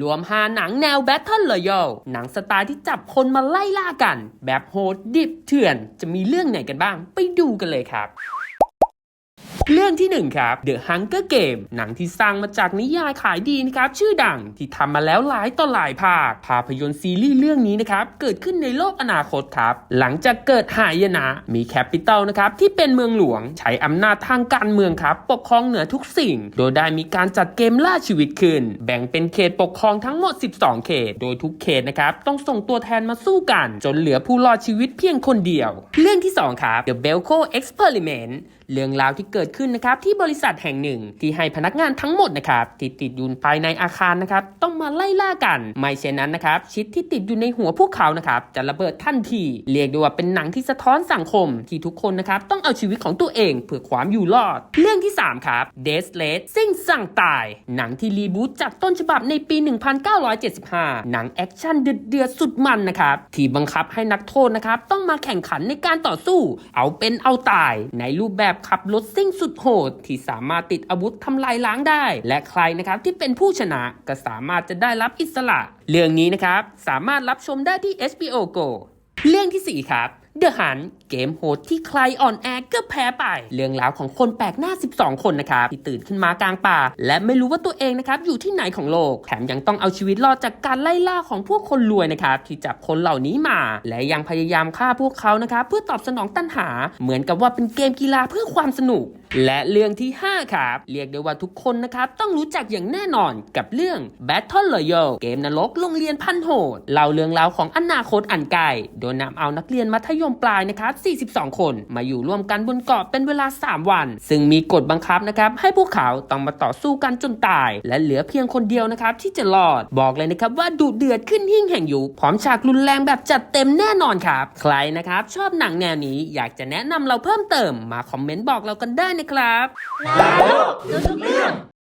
รวม 5 หนังแนว Battle Royale หนังสไตล์ที่จับคนมาไล่ล่ากัน แบบโหดดิบเถื่อน จะมีเรื่องไหนกันบ้าง ไปดูกันเลยครับ เรื่องที่ 1 ครับ The Hunger Game หนังที่สร้างมาจากนิยายขายดีนะครับ ชื่อดังที่ทำมาแล้วหลายต่อหลายภาค ภาพยนตร์ซีรีส์เรื่องนี้นะครับ เกิดขึ้นในโลกอนาคตครับ หลังจากเกิดหายนะ มีแคปิตอลนะครับ ที่เป็นเมืองหลวง ใช้อำนาจทางการเมืองครับ ปกครองเหนือทุกสิ่ง โดยได้มีการจัดเกมล่าชีวิตขึ้น แบ่งเป็นเขตปกครองทั้งหมด 12 เขต โดยทุกเขตนะครับ ต้องส่งตัวแทนมาสู้กัน จนเหลือผู้รอดชีวิตเพียงคนเดียว เรื่องที่2ครับ The Belko Experiment เรื่องราวที่เกิดขึ้นนะครับที่บริษัทแห่งหนึ่ง ที่ให้พนักงานทั้งหมดนะครับที่ติดอยู่ภายในอาคารนะครับต้องมาไล่ล่ากัน ไม่เช่นนั้นนะครับชิดที่ติดอยู่ในหัวพวกเขานะครับจะระเบิดทันที เรียกได้ว่าเป็นหนังที่สะท้อนสังคม ที่ทุกคนนะครับต้องเอาชีวิตของตัวเองเพื่อความอยู่รอด เรื่องที่ 3 ครับ d e a t h l e t ซิ่งสั่งตาย หนังที่รีบูตจากต้นฉบับในปี 1975 หนังแอคชั่นเดือดๆสุดมันนะครับที่บังคับให้นักโทษนะครับต้องมาแข่งขันในการต่อสู้ เอาเป็นเอาตาย ในรูปแบบขับรถซิ่งสุดโหดที่สามารถติดอาวุธทำลายล้างได้ และใครนะครับที่เป็นผู้ชนะก็สามารถจะได้รับอิสระ เรื่องนี้นะครับสามารถรับชมได้ที่ HBO Go เรื่องที่ 4 ครับ The Hunt เกมโหดที่ใครอ่อนแอก็แพ้ไป เรื่องราวของคนแปลกหน้า 12 คนนะครับที่ตื่นขึ้นมากลางป่า และไม่รู้ว่าตัวเองนะครับอยู่ที่ไหนของโลก แถมยังต้องเอาชีวิตรอดจากการไล่ล่าของพวกคนรวยนะครับที่จับคนเหล่านี้มา และยังพยายามฆ่าพวกเขานะครับเพื่อตอบสนองตัณหา เหมือนกับว่าเป็นเกมกีฬาเพื่อความสนุก และเรื่องที่ 5 ครับ เรียกได้ว่าทุกคนนะครับ ต้องรู้จักอย่างแน่นอนกับเรื่อง Battle Royale เกมนรกโรงเรียนพันโหดเล่าเรื่องราวของอนาคตอันไกลโดยนำเอานักเรียนมัธยมปลายนะครับ 42 คนมาอยู่ร่วมกันบนเกาะเป็นเวลา 3 วัน ซึ่งมีกฎบังคับนะครับ ให้พวกเขาต้องมาต่อสู้กันจนตาย และเหลือเพียงคนเดียวนะครับ ที่จะรอดบอกเลยนะครับว่าดุเดือดขึ้นหิ่งแห่งอยุคพร้อมฉากรุนแรงแบบจัดเต็มแน่นอนครับใครนะครับชอบหนังแนวนี้อยากจะแนะนำเราเพิ่มเติมมาคอมเมนต์บอกเรากันได้นครับแล้วทุกเรื่อง